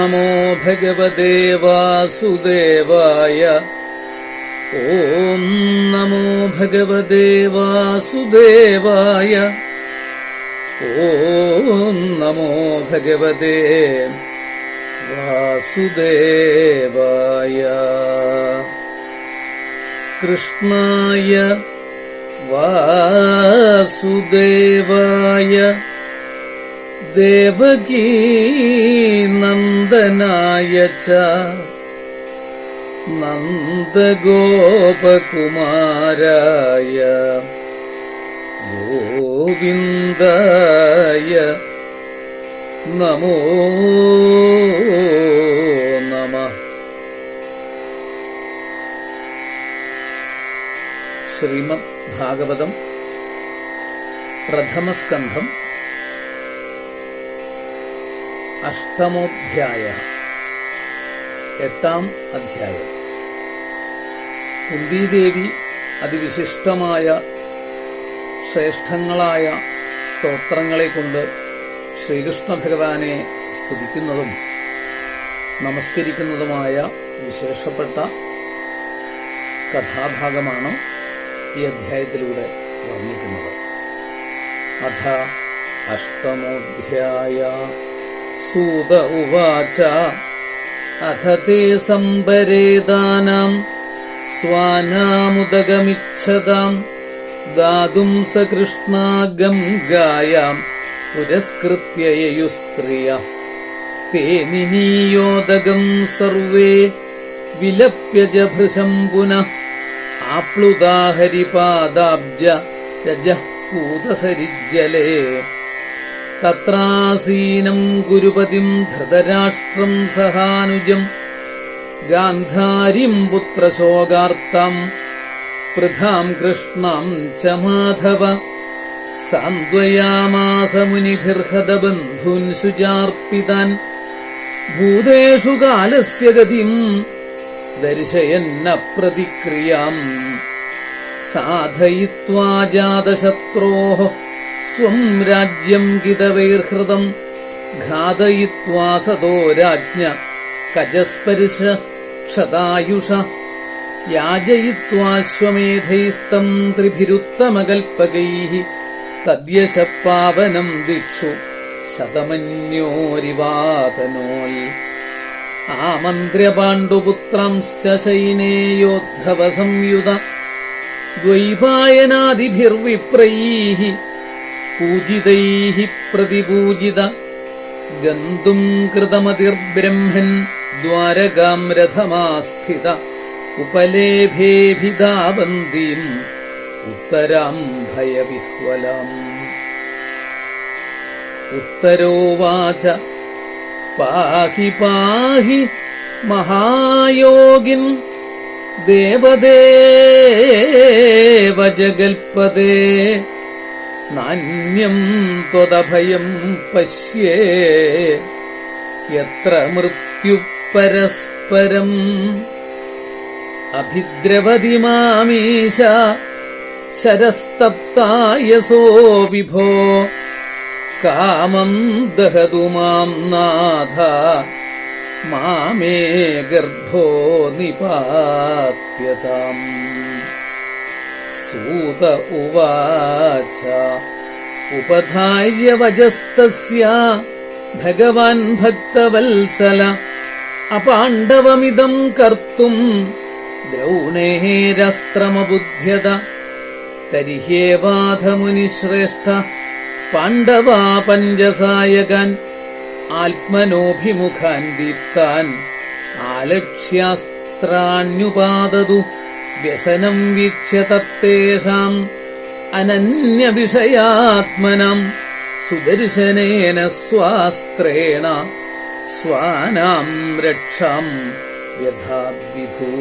നമോ ഭഗവതേ വാസുദേവായ ഓം നമോ ഭഗവതേ വാസുദേവായ ഓം നമോ ഭഗവതേ വാസുദേവായ കൃഷ്ണായ വാസുദേവായ ദേവകീ നന്ദനായ നന്ദഗോപകുമാരായ ഗോവിന്ദായ നമോ നമ. ശ്രീമദ് ഭാഗവതം പ്രഥമസ്കന്ധം അഷ്ടമോധ്യായ. എട്ടാം അധ്യായം. കുന്തിദേവി അതിവിശിഷ്ടമായ ശ്രേഷ്ഠങ്ങളായ സ്തോത്രങ്ങളെ കൊണ്ട് ശ്രീകൃഷ്ണ ഭഗവാനെ സ്തുതിക്കുന്നതും നമസ്കരിക്കുന്നതുമായ വിശേഷപ്പെട്ട കഥാഭാഗമാണ് ഈ അധ്യായത്തിലൂടെ വർണിക്കുന്നത്. അഥ അഷ്ടമോധ്യായ. സൂത ഉവാച. അഥ തേ സംബരേദാനാം സ്വാനാമുദകമിച്ഛതാം ദാതും സകൃഷ്ണാഗം ഗായാം പുരസ്കൃത്യ യയുസ്ത്രിയ തേ നിനീയോദകം സർവേ വിലപ്യ ജ ഭൃശം പുനഃ ആപ്ലുദാഹരിപാദാബ്ജ രജഃ പൂതസരിജ്ജലേ തത്രാസീനം ഗുരുപതിം ധൃതരാഷ്ട്രം സഹാനുജം ഗാന്ധാരിം പുത്രശോകാർത്തം പൃഥാം കൃഷ്ണം ച മാധവ സാന്ത്വയാമാസ മുനിഭിർഹതബന്ധൂൻ ശുചാർപ്പിതാൻ ഭൂതേഷു കാലസ്യ ഗതിം ദർശയന്ന പ്രതിക്രിയാം സാധയിത്വാ ജാതശത്രോः സ്വം രാജ്യം ഗിതവൈർഹൃതം ഘാതയിത്വാസതോ രാജ്ഞ കജസ്പരിശ ക്ഷതായുഷ യാജയിത്വാശ്വമേധൈസ്തം ത്രിഭിരുത്തമകൽപ്പകൈः തദ്യശ പാവനം ദിക്ഷു ശതമന്യോരിവാതനോൽ ആമന്ത്ര്യ പാണ്ഡുപുത്രാംശ്ച ശൈനേയോദ്ധവ സംയുത പൂജിതൈः പ്രതിപൂജിത. ഗന്തും കൃതമതിർബ്രഹ്മൻ ദ്വാരകാം രഥമാസ്ഥിത. ഉപലേഭേഭിതാവന്തീം ഉത്തരാം ഭയവിഹ്വലാം. ഉത്തരോവാച പാഹി പാഹി മഹായോഗിൻ ദേവദേവ ജഗൽപദേ നാന്യം ത്വദഭയം പശ്യേ. യത്ര മൃത്യു പരസ്പരം അഭിദ്രവതി മാമീശ ശരസ്തപ്തായസോ വിഭോ. കാമം ദഹതു മാം നാഥ മാമേ ഗർഭോ നിപാത്യതാം. സൂത ഉവാച ഉപധാര്യ വജസ്തസ്യ ഭഗവാൻ ഭക്തവത്സല അപാണ്ഡവമിതം കർത്തും ദ്രൗണേരസ്ത്രമബുദ്ധ്യത തരിഹ്യേവാധമുനിശ്രേഷ്ഠ പാണ്ഡവാ പഞ്ചസായകാൻ ആത്മനോഭിമുഖാൻ ദീപ്താൻ ആലക്ഷ്യാസ്ത്രാണ്യുപാദതു വ്യസനം വീക്ഷ്യ തത്തേഷാം അനന്യവിഷയാത്മനം സുദർശനേന സ്വാസ്ത്രേണ സ്വാനാം രക്ഷാം വ്യഥാദ്വിധു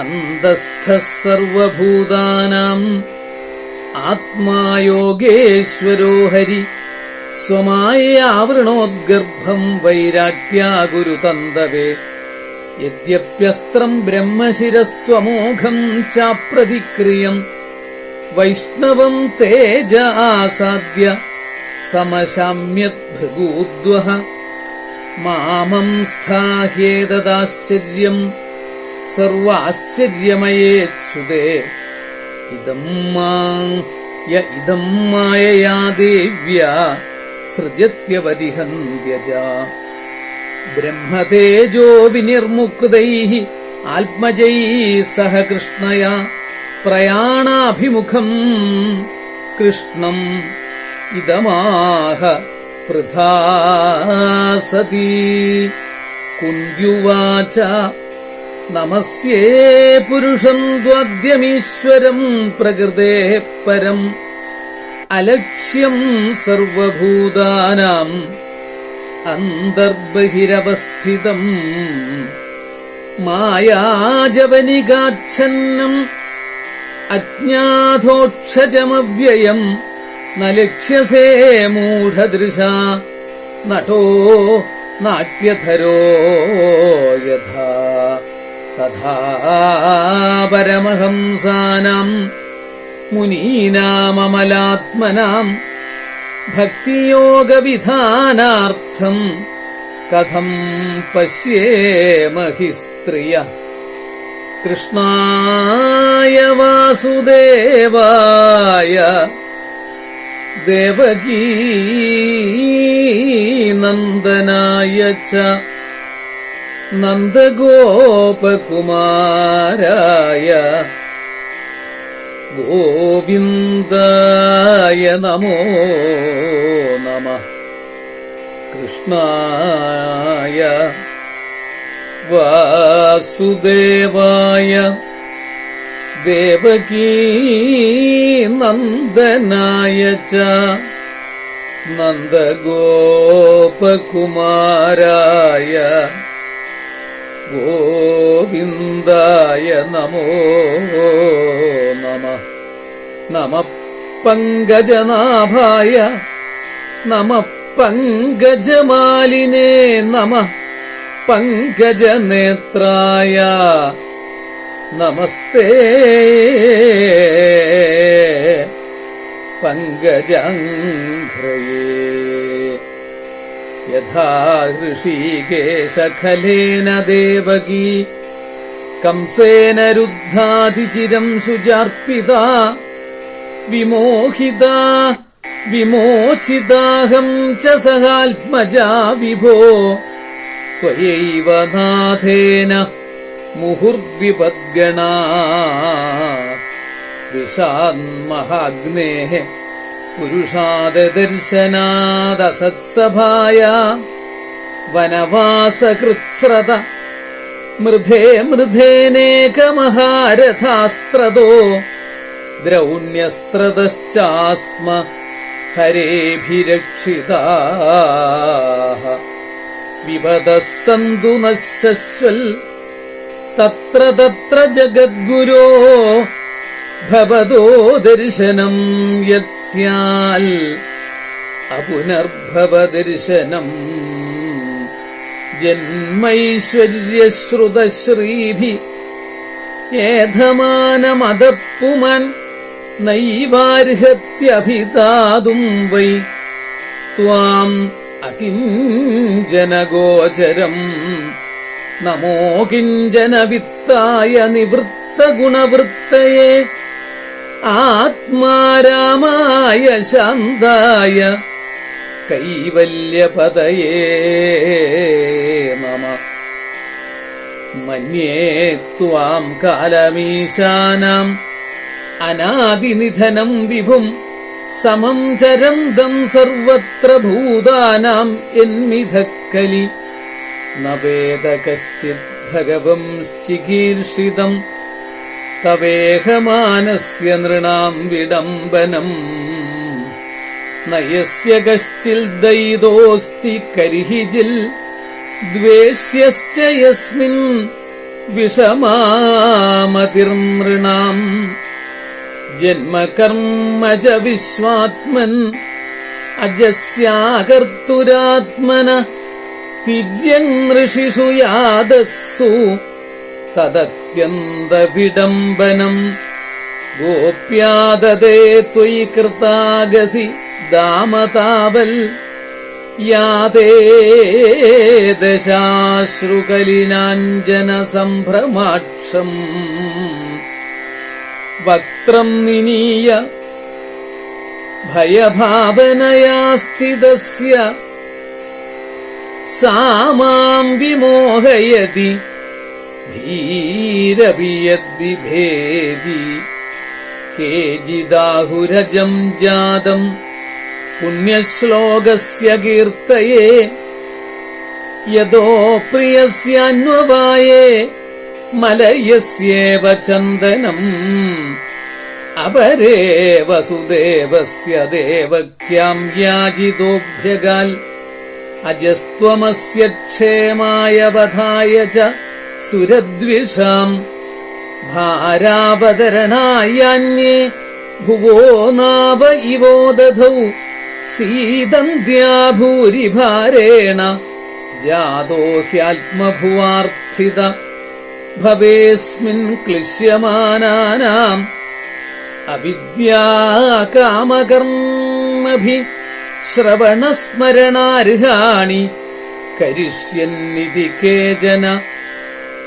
അന്തസ്ഥഃ സർവഭൂതാനാം ആത്മായോഗേശ്വരോ ഹരി സ്വമായാവൃണോദ്ഗർഭം വൈരാട്യാഗുരുതന്തവേ യദ്യപ്യസ്ത്രം ബ്രഹ്മശിരസ്ത്വമോഘം ചാപ്രതിക്രിയം വൈഷ്ണവം തേജ ആസാദ്യ സമശാമ്യത് ഭൃഗൂദ്വഹ മാമം സ്ഥാഹ്യേതദാശ്ചര്യം സർവാശ്ചര്യമയേച്ഛുതേ ഇതം മാ യ ഇതം മായയാ ദേവ്യ സൃജത്യവതിഹന്ത്യജ ബ്രഹ്മതേജോ വിനിർമുക്തൈ ആത്മജൈ സഹ കൃഷ്ണയ പ്രയാണാഭിമുഖം കൃഷ്ണം ഇതമാഹ പൃഥാ സതി നമസ്യേ പുരുഷം ത്വദ്യമീശ്വരം പ്രകൃതേ പരം അലക്ഷ്യം സർവഭൂതാനാം അന്തർബഹിരവസ്ഥിതം. മായാജവനികാച്ഛന്നം അജ്ഞാതോക്ഷജമവ്യയം ന ലക്ഷ്യസേ മൂഢദൃശ നട്ടോ നാട്യധരോ യഥാ. തഥാ പരമഹംസാനാം മുനീനാമമലാത്മനാം ഭക്തിയോഗവിധാനാർത്ഥം കഥം പശ്യേമഹി സ്ത്രിയ. കൃഷ്ണായ വാസുദേവായ ദേവകീ നന്ദനായ ച നന്ദഗോപകുമാരായ ഗോവിന്ദായ നമോ നമ. കൃഷ്ണായ വാസുദേവായ ദേവകീ നന്ദനായ ച. നന്ദഗോപകുമാരായ ഗോവിന്ദായ നമോ നമ പങ്കജനാഭായ നമ പങ്കജമാലിനേ നമ പങ്കജനേത്രായ നമസ്തേ പങ്കജാഘ്രയേ. യഥാ ഋഷീകേശഖലേന ദേവകീ. കംസേന രുദ്ധാതിചിരം ശുചാർപ്പിത. വിമോഹിത വിമോചിതാഹം ച സഹാത്മജാ വിഭോ. ത്വയൈവ നാഥേന മുഹുർവിപദ്ഗണാ. വിഷാന്മഹാഗ്നേഹ പുരുഷാദദർശനാദസത്സഭായ. വനവാസകൃത്സ്രത മൃധേ മൃധേനേകമഹാരഥാസ്ത്രദോ ദ്രൗണ്യസ്ത്രതശ്ചാസ്മ ഹരേഭിരക്ഷിതാः. വിപദः സന്തു നശ്വൽ തത്ര തത്ര ജഗദ്ഗുരോ ഭവതോ ദർശനം യസ്യാൽ. അപുനർഭവദർശനം ജന്മൈശ്വര്യശ്രുതശ്രീഭി ഏധമാനമതപ്പുമൻ നൈവാർഹത്യഭിതാതും വൈ. ത്വാം അകിഞ്ചനഗോചരം. നമോ കിഞ്ചന വിത്തായ നിവൃത്തഗുണവൃത്തയെ. ആത്മാരാമായ ശാന്തായ കൈവല്യപതയേ നമ. മന്യേ ത്വാം കാലമീശാനാം അനാദിനിധനം വിഭും സമം ചരന്തം സർവത്ര ഭൂതാനാം എന്മിധക്കലി നവേദ കശ്ചിത് ഭഗവം ഭഗവംശ്ചികീർഷിതം തവേഹമാനസ്യ നൃണാം വിടംബനം. നയസ്യ കശ്ചിൽ ദൈതോസ്തി കരിഹിജിൽ ദ്വേഷ്യശ്ച യസ്മിൻ വിഷമാമതിർനൃണാം. ജന്മകർമ്മ ച വിശ്വാത്മൻ അജസ്യാകർത്തുരാത്മന തിര്യങ്ങൃഷിഷു യാദസ്സു തദത്യന്തവിഡംബനം. ഗോപ്യാദതേ ത്വയി കൃതാഗസി ദാമതാവൽ യാതേ ദശാശ്രുകലിനാഞ്ജനസംഭ്രമാക്ഷം. വക്ത്രം നിനീയ ഭയഭാവനയാ സ്ഥിതസ്യ സാമാം വിമോഹയതി ധീരവിയദ്വിഭേദി കേജിദാഹുരജം ജാതം പുണ്യശ്ലോകസ്യ കീർത്തയേ യദോ പ്രിയസ്യാന്വവായേ മലയസ്യേവ ചന്ദനം. അപരേ വസുദേവസ്യ ദേവക്യാം യാജിതോഭ്യഗാൽ അജസ്ത്വമസ്യ ക്ഷേമായ വധായ ച സുരദ്വിഷാം. ഭാരാവതരണായാന്യേ ഭുവോ നാവ ഇവോ ദധൗ. സീതന്ത്യാ ഭൂരിഭാരേണ ജാതോ ഹ്യാത്മഭുവാർത്ഥിത ഭവേസ്മിൻ ക്ലിശ്യമാനാനാം അവിദ്യാകാമകർമ്മഭി ശ്രവണസ്മരണാർഹാണി കരിഷ്യന്നിതി കേചന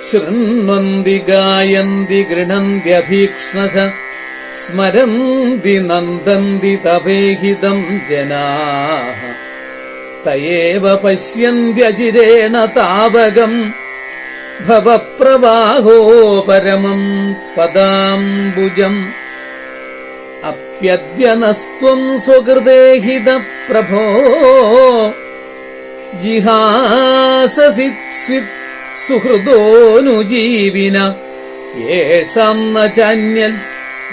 ശൃണ്വന്തി ഗായന്തി ഗൃണന്ത്യഭീക്ഷ്ണശ സ്മരന്തി നന്ദന്തി തപേഹിതം ജനാഃ തയേവ പശ്യന്ത്യചിരേണ താവകം ഭവപ്രവാഹോ പരമം പദാംബുജം അപ്യദ്യനസ്ത്വം സ്വകൃതേഹിത പ്രഭോ ജിഹാസസി സ്വിത് സുഹൃദോനുജീവിന യേഷാം ന ചാന്യൽ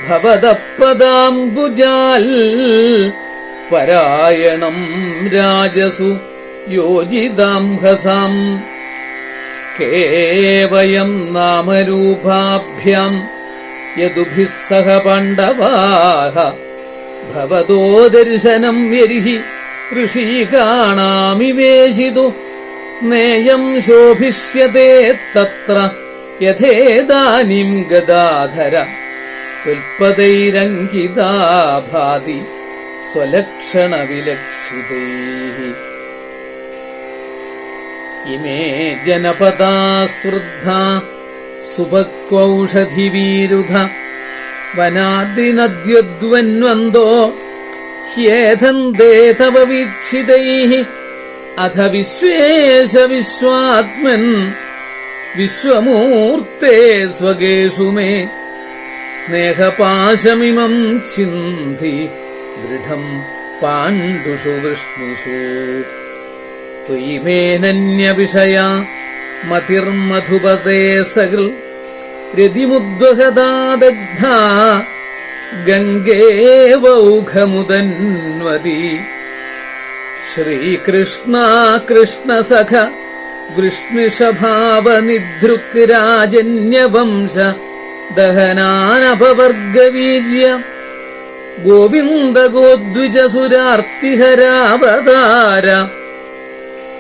ഭവതപദാംബുജാൽ राजसु രാജസു യോജിതാംഹസാം കേവയം നാമരൂപാഭ്യാം. യദുഭിः സഹ പാണ്ഡവാः ദർശനം യരിഹി ഋഷീകാണാമിവേശിതു നേയം ശോഭിഷ്യത്തെ തത്ര യഥേദാനിം ഗദാധര. തുൽപതൈരങ്കിതാ സ്വലക്ഷണവിലക്ഷിതൈः ഇമേ ജനപദാശ്രുദ്ധ സുഭക്വൗഷധിവീരുധ വനാദ്രിനദ്യുദ്വന്വന്തോ ഹ്യേധന്തേ തവ വീക്ഷിതൈः അഥ വിശ്വേശ വിശ്വാത്മൻ വിശ്വമൂർത്തേ സ്വകേഷു മേ സ്നേഹപാശമിമം ചിന്തി ദൃഢം പാണ്ഡുഷു വൃഷ്ണിഷു ത്വയിമേനന്യവിഷയ മതിർമധുപതേ സകൃ രതിമുദ്വഹദാദഗ്ധ ഗംഗേവൗഘമുദന്വതി ശ്രീകൃഷ്ണ കൃഷ്ണസഖ വൃഷ്ണിഷഭാവനിധൃക് രാജന്യവംശ ദഹനാനപവർഗവീര്യ ഗോവിന്ദ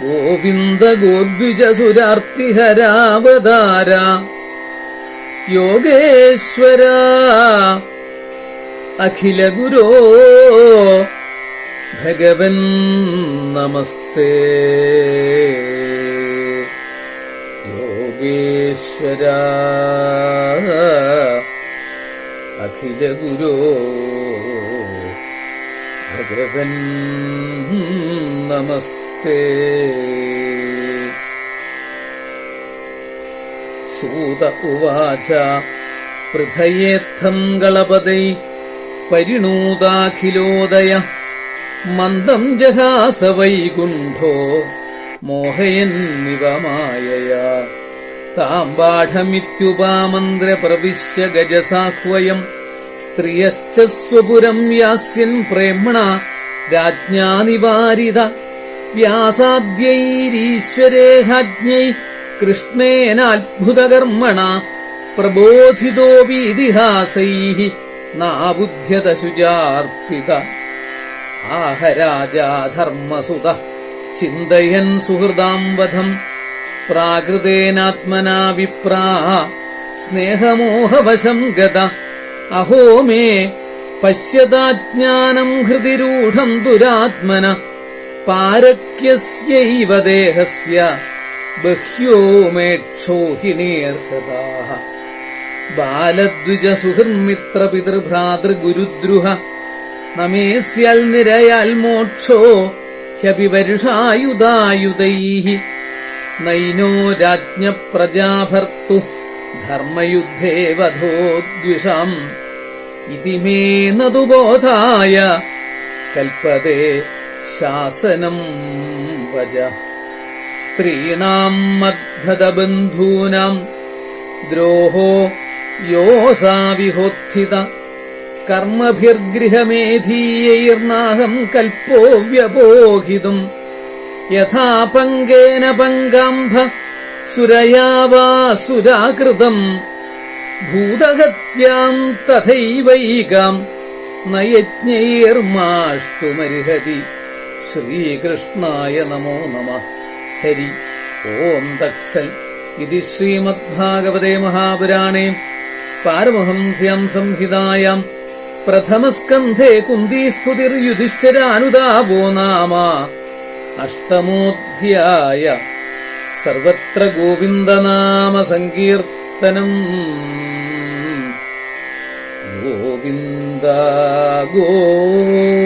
സഖ ഗോദ്വിജ സുരാർത്തിഹരാവതാര ഗോവിന്ദ യോഗേശ്വര അഖില ഗുരോ ഭഗവൻ നമസ്തേ. യോഗേശ്വര അഖില ഗുരോ ഭഗവൻ നമസ്തേ. സൂത ഉവാച പൃഥയേത്ഥം കളപതൈ പരിണൂതാഖിലോദയ മന്ദം ജഹാസ വൈകുണ്ഠോ മോഹയന്നിവ मायया പ്രവിശ്യ ഗജസാഹ്വയം സ്ത്രിയശ്ച സ്വപുരം യാസ്യൻ പ്രേമണ രാജ്ഞാ നിവാരിത വ്യാസാദ്യൈരീശ്വരേഹാജ്ഞൈ കൃഷ്ണേനാത്ഭുതകർമ്മണ പ്രബോധിതോ ഇതിഹാസൈः നാബുധ്യത ശുചാർപ്പിത ആഹരാജാധർമ്മസുത ചിന്തയൻ സുഹൃദാം വധം പ്രാകൃതേനാത്മനാ വിപ്രാ സ്നേഹമോഹവശം ഗത. അഹോ മേ പശ്യതാജ്ഞാനം ഹൃദിരൂഢം ദുരാത്മന. പാരക്യസ്യൈവ ദേഹസ്യ ബഹ്യോ മേക്ഷോഹിണീർഹൃതാः നമേസ്യൽ നിരയാൽ മോക്ഷോ നൈനോ രാജ്ഞപ്രജാഭർത്തു ധർമ്മയുദ്ധേ വധോദ്വിഷം. ഇതി മേ നതുബോധായ കൽപ്പതേ ശാസനം വജ സ്ത്രീണാം മദ്ധതബന്ധൂനാം ദ്രോഹോ യോസാവിഹോത്ഥിത. കർമ്മഭിർഗൃഹമേധീയൈർനാഹം കൽപ്പോ വ്യപോഹിതും യഥാ പങ്കേന പങ്കാംഭ സുരയാ വാ സുരാകൃതം. ഭൂതഹത്യാം തഥൈവൈകാം. നയജ്ഞൈർമാഷ്ടുമർഹതി ശ്രീകൃഷ്ണായ നമോ നമ. ഹരി ഓം തക്സൽ ഇത് ശ്രീമദ്ഭാഗവതേ മഹാപുരാണേ. പാരമഹംസ്യാം സംഹിതായാം. പ്രഥമസ്കന്ധേ കുന്ദീസ്തുതിർയുധിഷ്ഠിരാനുതാപോ നാമ. അഷ്ടമോധ്യായ. സർവത്ര ഗോവിന്ദനാമ സങ്കീർത്തനം. ഗോവിന്ദ ഗോവിന്ദ